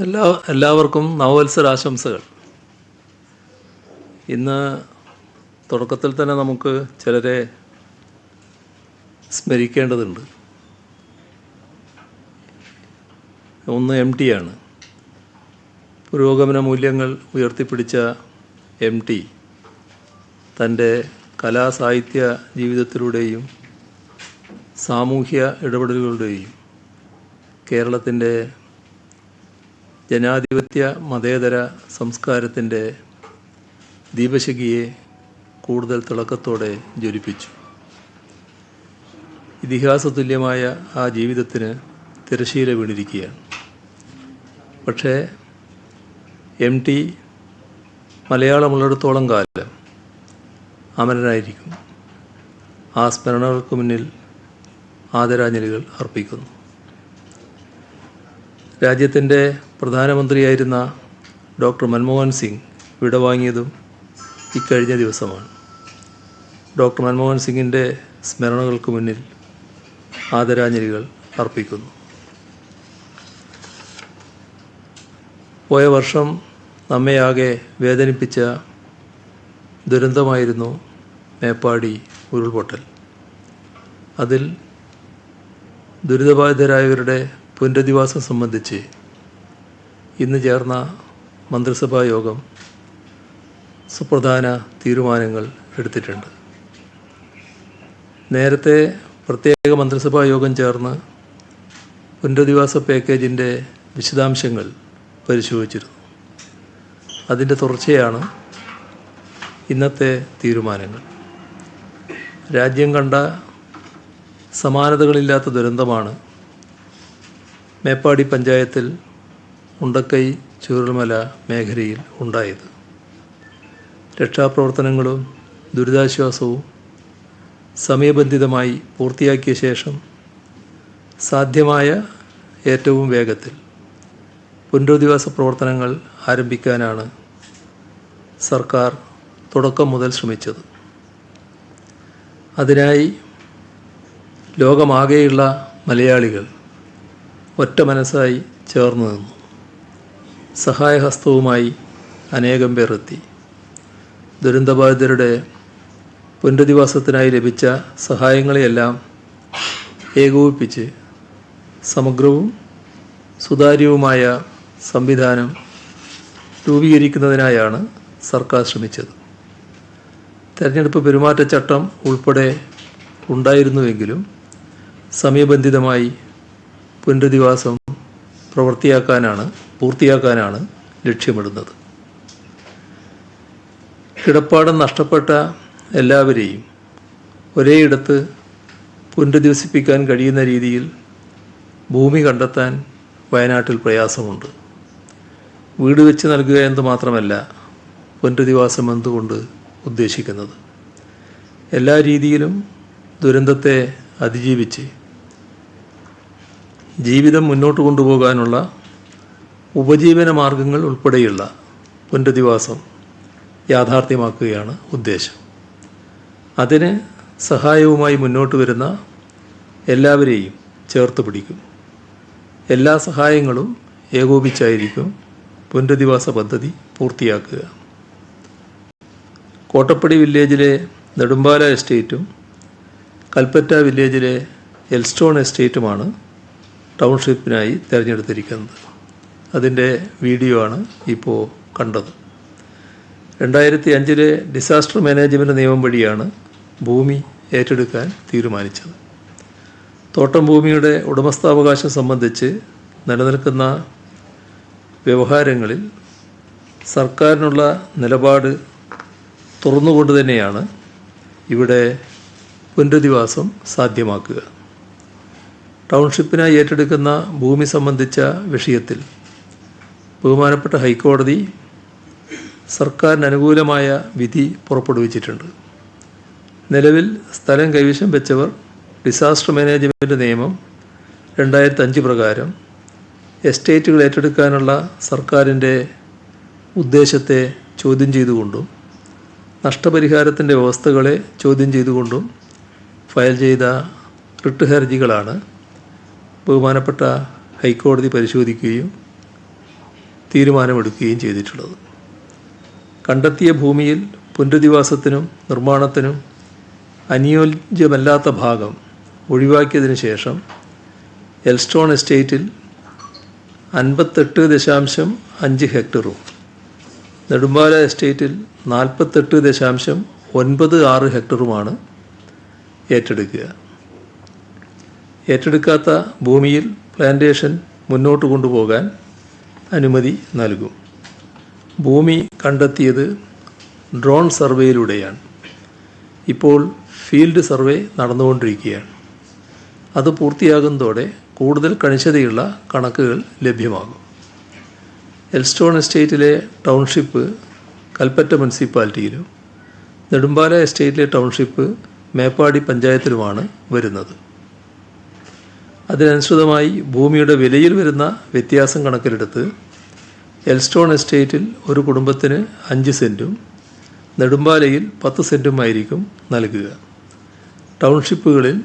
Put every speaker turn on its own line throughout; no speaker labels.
എല്ലാ എല്ലാവർക്കും നവവത്സരാശംസകൾ. ഇന്ന് തുടക്കത്തിൽ തന്നെ നമുക്ക് ചിലരെ സ്മരിക്കേണ്ടതുണ്ട്. ഒന്ന് എം ടി ആണ്. പുരോഗമന മൂല്യങ്ങൾ ഉയർത്തിപ്പിടിച്ച എം ടി തന്റെ കലാസാഹിത്യ ജീവിതത്തിലൂടെയും സാമൂഹ്യ ഇടപെടലുകളുടെയും കേരളത്തിന്റെ ജനാധിപത്യ മതേതര സംസ്കാരത്തിന്റെ ദീപശിഖിയെ കൂടുതൽ തിളക്കത്തോടെ ജ്വലിപ്പിച്ചു. ഇതിഹാസ തുല്യമായ ആ ജീവിതത്തിന് തിരശീല വീണിരിക്കുകയാണ്. പക്ഷേ എം ടി മലയാളമുള്ളിടത്തോളം കാലം അമരനായിരിക്കും ആ സ്മരണകൾക്ക് മുന്നിൽ ആദരാഞ്ജലികൾ അർപ്പിക്കുന്നു. രാജ്യത്തിന്റെ പ്രധാനമന്ത്രിയായിരുന്ന ഡോക്ടർ മൻമോഹൻ സിംഗ് വിടവാങ്ങിയതും ഇക്കഴിഞ്ഞ ദിവസമാണ്. ഡോക്ടർ മൻമോഹൻ സിംഗിന്റെ സ്മരണകൾക്ക് മുന്നിൽ ആദരാഞ്ജലികൾ അർപ്പിക്കുന്നു. പോയ വർഷം നമ്മെയാകെ വേദനിപ്പിച്ച ദുരന്തമായിരുന്നു മേപ്പാടി ഉരുൾപൊട്ടൽ. അതിൽ ദുരിതബാധിതരായവരുടെ പുനരധിവാസം സംബന്ധിച്ച് ഇന്ന് ചേർന്ന മന്ത്രിസഭാ യോഗം സുപ്രധാന തീരുമാനങ്ങൾ എടുത്തിട്ടുണ്ട്. നേരത്തെ പ്രത്യേക മന്ത്രിസഭാ യോഗം ചേർന്ന് പുനരധിവാസ പാക്കേജിന്റെ വിശദാംശങ്ങൾ പരിശോധിച്ചിരുന്നു. അതിന്റെ തുടർച്ചയാണ് ഇന്നത്തെ തീരുമാനങ്ങൾ. രാജ്യം കണ്ട സമാനതകളില്ലാത്ത ദുരന്തമാണ് മേപ്പാടി പഞ്ചായത്തിൽ ഉണ്ടക്കൈ ചൂരൽമല മേഖലയിൽ ഉണ്ടായത്. രക്ഷാപ്രവർത്തനങ്ങളും ദുരിതാശ്വാസവും സമയബന്ധിതമായി പൂർത്തിയാക്കിയ ശേഷം സാധ്യമായ ഏറ്റവും വേഗത്തിൽ പുനരധിവാസ പ്രവർത്തനങ്ങൾ ആരംഭിക്കാനാണ് സർക്കാർ തുടക്കം മുതൽ ശ്രമിച്ചത്. അതിനായി ലോകമാകെയുള്ള മലയാളികൾ ഒറ്റ മനസ്സായി ചേർന്ന് നിന്നു. സഹായഹസ്തവുമായി അനേകം പേർ എത്തി. ദുരന്തബാധിതരുടെ പുനരധിവാസത്തിനായി ലഭിച്ച സഹായങ്ങളെയെല്ലാം ഏകോപിപ്പിച്ച് സമഗ്രവും സുതാര്യവുമായ സംവിധാനം രൂപീകരിക്കുന്നതിനായാണ് സർക്കാർ ശ്രമിച്ചത്. തെരഞ്ഞെടുപ്പ് പെരുമാറ്റച്ചട്ടം ഉൾപ്പെടെ ഉണ്ടായിരുന്നുവെങ്കിലും സമയബന്ധിതമായി പുനരധിവാസം പ്രവർത്തിയാക്കാനാണ് പൂർത്തിയാക്കാനാണ് ലക്ഷ്യമിടുന്നത്. കിടപ്പാടം നഷ്ടപ്പെട്ട എല്ലാവരെയും ഒരേയിടത്ത് പുനരധിവസിപ്പിക്കാൻ കഴിയുന്ന രീതിയിൽ ഭൂമി കണ്ടെത്താൻ വയനാട്ടിൽ പ്രയാസമുണ്ട്. വീട് വെച്ച് നൽകുക എന്ന് മാത്രമല്ല പുനരധിവാസം എന്തുകൊണ്ട് ഉദ്ദേശിക്കുന്നത്? എല്ലാ രീതിയിലും ദുരന്തത്തെ അതിജീവിച്ച് ജീവിതം മുന്നോട്ട് കൊണ്ടുപോകാനുള്ള ഉപജീവന മാർഗങ്ങൾ ഉൾപ്പെടെയുള്ള പുനരധിവാസം യാഥാർത്ഥ്യമാക്കുകയാണ് ഉദ്ദേശം. അതിന് സഹായവുമായി മുന്നോട്ട് വരുന്ന എല്ലാവരെയും ചേർത്ത് പിടിക്കും. എല്ലാ സഹായങ്ങളും ഏകോപിച്ചായിരിക്കും പുനരധിവാസ പദ്ധതി പൂർത്തിയാക്കുക. കോട്ടപ്പടി വില്ലേജിലെ നെടുമ്പാല എസ്റ്റേറ്റും കൽപ്പറ്റ വില്ലേജിലെ എൽസ്റ്റോൺ എസ്റ്റേറ്റുമാണ് ടൗൺഷിപ്പിനായി തിരഞ്ഞെടുത്തിരിക്കുന്നത്. അതിന്റെ വീഡിയോ ആണ് ഇപ്പോൾ കണ്ടത്. രണ്ടായിരത്തി അഞ്ചിലെ ഡിസാസ്റ്റർ മാനേജ്മെന്റ് നിയമം വഴിയാണ് ഭൂമി ഏറ്റെടുക്കാൻ തീരുമാനിച്ചത്. തോട്ടം ഭൂമിയുടെ ഉടമസ്ഥാവകാശം സംബന്ധിച്ച് നിലനിൽക്കുന്ന വ്യവഹാരങ്ങളിൽ സർക്കാരിനുള്ള നിലപാട് തുറന്നുകൊണ്ട് തന്നെയാണ് ഇവിടെ പുനരധിവാസം സാധ്യമാക്കുക. ടൗൺഷിപ്പിനായി ഏറ്റെടുക്കുന്ന ഭൂമി സംബന്ധിച്ച വിഷയത്തിൽ ബഹുമാനപ്പെട്ട ഹൈക്കോടതി സർക്കാരിന് അനുകൂലമായ വിധി പുറപ്പെടുവിച്ചിട്ടുണ്ട്. നിലവിൽ സ്ഥലം കൈവശം വെച്ചവർ ഡിസാസ്റ്റർ മാനേജ്മെന്റ് നിയമം രണ്ടായിരത്തി അഞ്ച് പ്രകാരം എസ്റ്റേറ്റുകൾ ഏറ്റെടുക്കാനുള്ള സർക്കാരിന്റെ ഉദ്ദേശത്തെ ചോദ്യം ചെയ്തുകൊണ്ടും നഷ്ടപരിഹാരത്തിന്റെ വ്യവസ്ഥകളെ ചോദ്യം ചെയ്തുകൊണ്ടും ഫയൽ ചെയ്ത റിട്ട് ഹർജികളാണ് ബഹുമാനപ്പെട്ട ഹൈക്കോടതി പരിശോധിക്കുകയും തീരുമാനമെടുക്കുകയും ചെയ്തിട്ടുള്ളത്. കണ്ടെത്തിയ ഭൂമിയിൽ പുനരധിവാസത്തിനും നിർമ്മാണത്തിനും അനുയോജ്യമല്ലാത്ത ഭാഗം ഒഴിവാക്കിയതിനു ശേഷം എൽസ്റ്റോൺ എസ്റ്റേറ്റിൽ അൻപത്തെട്ട് ദശാംശം അഞ്ച് ഹെക്ടറും നെടുമ്പാല എസ്റ്റേറ്റിൽ നാൽപ്പത്തെട്ട് ദശാംശം ഒൻപത് ആറ് ഹെക്ടറുമാണ് ഏറ്റെടുക്കുക. ഏറ്റെടുക്കാത്ത ഭൂമിയിൽ പ്ലാന്റേഷൻ മുന്നോട്ട് കൊണ്ടുപോകാൻ അനുമതി നൽകും. ഭൂമി കണ്ടെത്തിയത് ഡ്രോൺ സർവേയിലൂടെയാണ് ഇപ്പോൾ ഫീൽഡ് സർവേ നടന്നുകൊണ്ടിരിക്കുകയാണ്. അത് പൂർത്തിയാകുന്നതോടെ കൂടുതൽ കണിശതയുള്ള കണക്കുകൾ ലഭ്യമാകും. എൽസ്റ്റോൺ എസ്റ്റേറ്റിലെ ടൗൺഷിപ്പ് കൽപ്പറ്റ മുനിസിപ്പാലിറ്റിയിലും നെടുമ്പാല എസ്റ്റേറ്റിലെ ടൗൺഷിപ്പ് മേപ്പാടി പഞ്ചായത്തിലുമാണ് വരുന്നത്. അതിനനുസൃതമായി ഭൂമിയുടെ വിലയിൽ വരുന്ന വ്യത്യാസം കണക്കിലെടുത്ത് എൽസ്റ്റോൺ എസ്റ്റേറ്റിൽ ഒരു കുടുംബത്തിന് അഞ്ച് സെന്റും നെടുമ്പാലയിൽ പത്ത് സെന്റുമായിരിക്കും നൽകുക. ടൗൺഷിപ്പുകളിൽ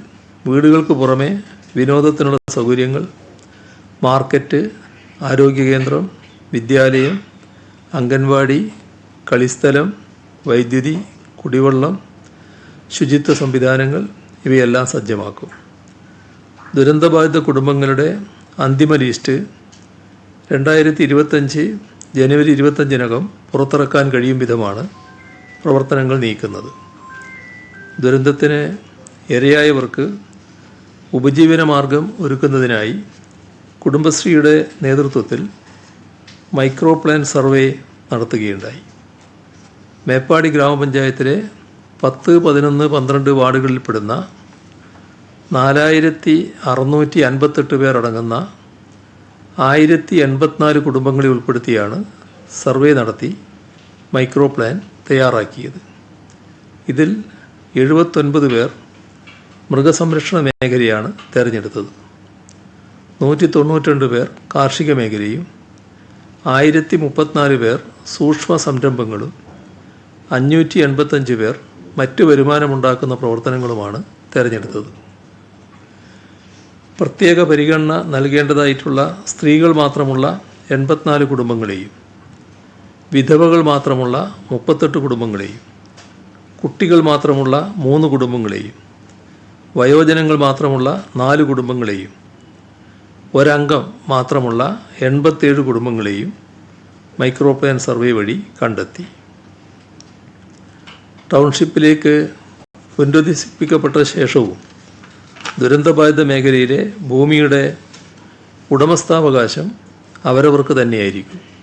വീടുകൾക്ക് പുറമെ വിനോദത്തിനുള്ള സൗകര്യങ്ങൾ മാർക്കറ്റ് ആരോഗ്യകേന്ദ്രം വിദ്യാലയം അംഗൻവാടി കളിസ്ഥലം വൈദ്യുതി കുടിവെള്ളം ശുചിത്വ സംവിധാനങ്ങൾ ഇവയെല്ലാം സജ്ജമാക്കും. ദുരന്തബാധിത കുടുംബങ്ങളുടെ അന്തിമ ലിസ്റ്റ് രണ്ടായിരത്തി ഇരുപത്തഞ്ച് ജനുവരി ഇരുപത്തഞ്ചിനകം പുറത്തിറക്കാൻ കഴിയും വിധമാണ് പ്രവർത്തനങ്ങൾ നീക്കുന്നത്. ദുരന്തത്തിന് ഇരയായവർക്ക് ഉപജീവന മാർഗം ഒരുക്കുന്നതിനായി കുടുംബശ്രീയുടെ നേതൃത്വത്തിൽ മൈക്രോ പ്ലാൻ സർവേ നടത്തുകയുണ്ടായി. മേപ്പാടി ഗ്രാമപഞ്ചായത്തിലെ പത്ത് പതിനൊന്ന് പന്ത്രണ്ട് വാർഡുകളിൽപ്പെടുന്ന നാലായിരത്തി അറുന്നൂറ്റി അൻപത്തെട്ട് പേർ അടങ്ങുന്ന ആയിരത്തി എൺപത്തിനാല് കുടുംബങ്ങളെ ഉൾപ്പെടുത്തിയാണ് സർവേ നടത്തി മൈക്രോ പ്ലാൻ തയ്യാറാക്കിയത്. ഇതിൽ എഴുപത്തൊൻപത് പേർ മൃഗസംരക്ഷണ മേഖലയാണ് തിരഞ്ഞെടുത്തത്. നൂറ്റി തൊണ്ണൂറ്റിരണ്ട് പേർ കാർഷിക മേഖലയും ആയിരത്തി മുപ്പത്തിനാല് പേർ സൂക്ഷ്മ സംരംഭങ്ങളും അഞ്ഞൂറ്റി എൺപത്തഞ്ച് പേർ മറ്റ് വരുമാനമുണ്ടാക്കുന്ന പ്രവർത്തനങ്ങളുമാണ് തിരഞ്ഞെടുത്തത്. പ്രത്യേക പരിഗണന നൽകേണ്ടതായിട്ടുള്ള സ്ത്രീകൾ മാത്രമുള്ള എൺപത്തിനാല് കുടുംബങ്ങളെയും വിധവകൾ മാത്രമുള്ള മുപ്പത്തെട്ട് കുടുംബങ്ങളെയും കുട്ടികൾ മാത്രമുള്ള മൂന്ന് കുടുംബങ്ങളെയും വയോജനങ്ങൾ മാത്രമുള്ള നാല് കുടുംബങ്ങളെയും ഒരംഗം മാത്രമുള്ള എൺപത്തേഴ് കുടുംബങ്ങളെയും മൈക്രോ പ്ലാൻ സർവേ വഴി കണ്ടെത്തി. ടൗൺഷിപ്പിലേക്ക് പുനരധിപ്പിക്കപ്പെട്ട ശേഷവും ദുരന്തബാധിത മേഖലയിലെ ഭൂമിയുടെ ഉടമസ്ഥാവകാശം അവരവർക്ക് തന്നെയായിരിക്കും.